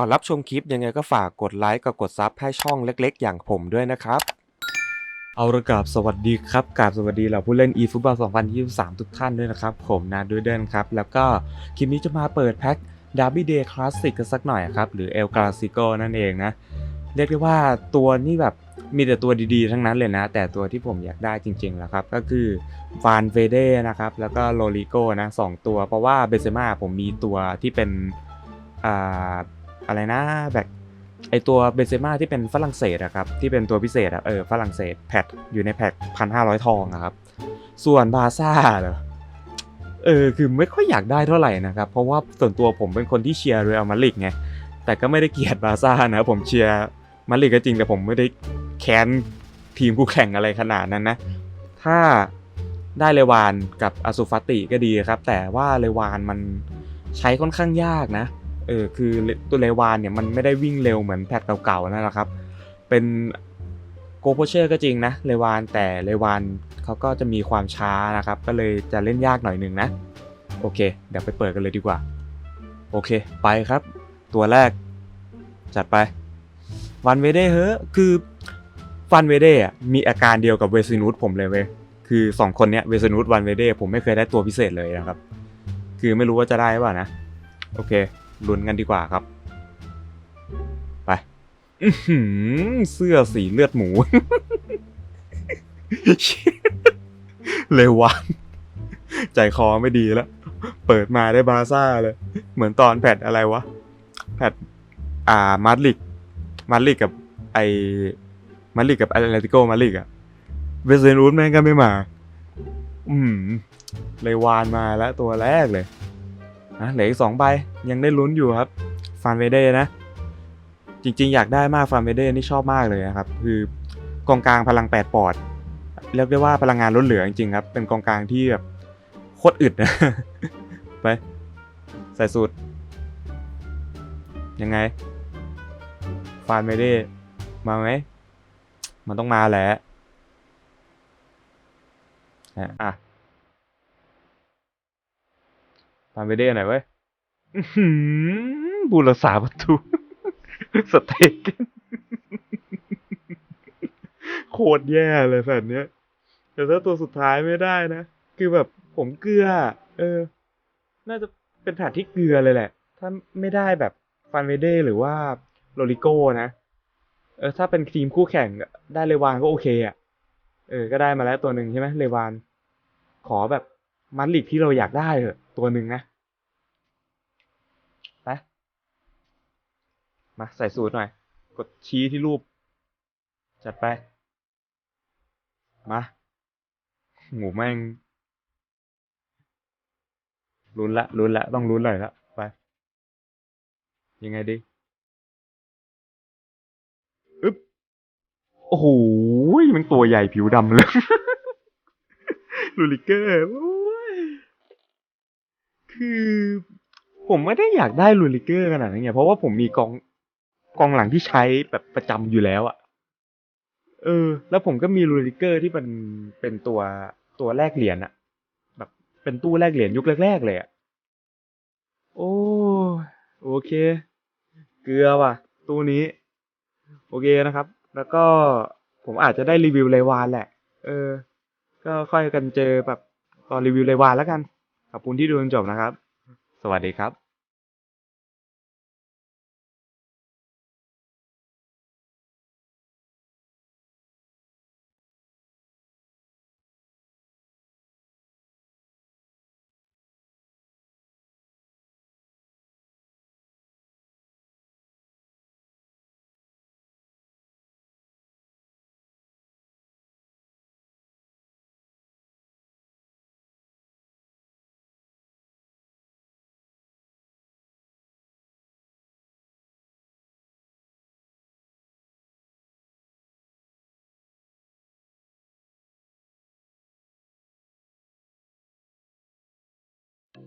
ก่อนรับชมคลิปยังไงก็ฝากกดไลค์กับกดซับให้ช่องเล็กๆ อย่างผมด้วยนะครับ เอาละกาบสวัสดีครับกราบสวัสดีเหล่าผู้เล่น eFootball 2023 ทุกท่านด้วยนะครับ ผมนาด้วยเดินครับ แล้วก็คลิปนี้จะมาเปิดแพ็ค Derby Day Classic กันสักหน่อยครับ หรือ El Clasico นั่นเองนะ เรียกได้ว่าตัวนี้แบบมีแต่ตัวดีๆ ทั้งนั้นเลยนะ แต่ตัวที่ผมอยากได้จริงๆแล้วครับ ก็คือฟานเวเดนะครับ แล้วก็โลลิโกนะสองตัว เพราะว่าเบเซมาผมมีตัวที่เป็นอ่า อะไรนะแบบไอตัวเบเซม่าที่เป็นฝรั่งเศสอะครับ ที่เป็นตัวพิเศษอะเออฝรั่งเศสแพทอยู่ในแพ็คพันห้าร้อยทองอะครับ ส่วนบาซ่าเหรอเออคือไม่ค่อยอยากได้เท่าไหร่นะครับ เพราะว่าส่วนตัวผมเป็นคนที่เชียร์เรอัลมาดริดไงแต่ก็ไม่ได้เกลียดบาซ่านะผมเชียร์มาดริดก็จริงแต่ผมไม่ได้แค้นทีมคู่แข่งอะไรขนาดนั้นนะ ถ้าได้เลวานกับอสุฟาติก็ดีครับ แต่ว่าเลวานมันใช้ค่อนข้างยากนะ เออคือตัวเลวานเนี่ยมันไม่ได้วิ่งเร็วเหมือนแพทเก่าๆนั่นแหละครับ เป็นโกโพเชอร์ก็จริงนะเลวานแต่เลวานเขาก็จะมีความช้านะครับ ก็เลยจะเล่นยากหน่อยหนึงนะ โอเค เดี๋ยวไปเปิดกันเลยดีกว่า โอเค ไปครับ ตัวแรก จัดไปวันเวเดเฮ้คือฟันเวเดอะมีอาการเดียวกับเวซินุสผมเลยเว้ยคือสองคนเนี้ยเวซินุสวันเวเดผมไม่เคยได้ตัวพิเศษเลยนะครับ คือไม่รู้ว่าจะได้ป่านะ โอเค ลุ้นกันดีกว่าครับ ไปอื้อหือเสื้อสีเลือดหมู เลววันใจคอไม่ดีแล้ว เปิดมาได้บาซ่าเลย เหมือนตอนแพทอะไรวะ แพทอ่ามาดริกมาดริกกับไอมาดริกกับแอตเลติโกมาดริกอะเวสเซนูสแม่งก็ไม่มา อืมเลยวานมาแล้วตัวแรกเลย นะเหลืออีกสองใบยังได้ลุ้นอยู่ครับฟานเวเดนะ จริงๆ อยากได้มากฟานเวเดนี่ชอบมากเลยนะครับ คือกองกลางพลังแปดปอด เรียกได้ว่าพลังงานล้นเหลือจริงๆครับ เป็นกองกลางที่แบบโคตรอึดนะไป ใส่สูตร ยังไง ฟานเวเดมาไหม มันต้องมาแหละอะ ฟานเวเดหน่อยเว้ยบูรษาประตูสเต็กโคตรแย่เลยแผ่นเนี้ยแต่ถ้าตัวสุดท้ายไม่ได้นะ คือแบบผมเกลือ เออ น่าจะเป็นแผ่นที่เกลือเลยแหละ ถ้าไม่ได้แบบฟันเวเดหรือว่าโลลิโก้นะ เออ ถ้าเป็นทีมคู่แข่งได้เลวานก็โอเคอะ เออ ก็ได้มาแล้วตัวหนึ่งใช่ไหมเลวาน ขอแบบมันลิกที่เราอยากได้เถอะตัวหนึ่งนะ ไป มาใส่สูตรหน่อย กดชี้ที่รูป จัดไป มาหมูแม่งลุ้นละลุ้นละต้องลุ้นหน่อยละไป ยังไงดีอึ๊บโอ้โหมันตัวใหญ่ผิวดำเลยลูลิเกอร์คือ ผมไม่ได้อยากได้ลูลิเกอร์ขนาดนั้นไงเพราะว่าผมมีกอง กองหลังที่ใช้แบบประจำอยู่แล้วอะเออ แล้วผมก็มีลูลิเกอร์ที่มันเป็นตัวตัวแลกเหรียญอะแบบเป็นตู้แลกเหรียญยุคแรกๆเลยอะโอ้โอเค เกลือว่ะ ตู้นี้ โอเคนะครับ แล้วก็ผมอาจจะได้รีวิวเลวานแหละ เออ ก็ค่อยกันเจอแบบตอนรีวิวเลวานแล้วกัน ขอบคุณที่ดูจนจบนะครับ สวัสดีครับ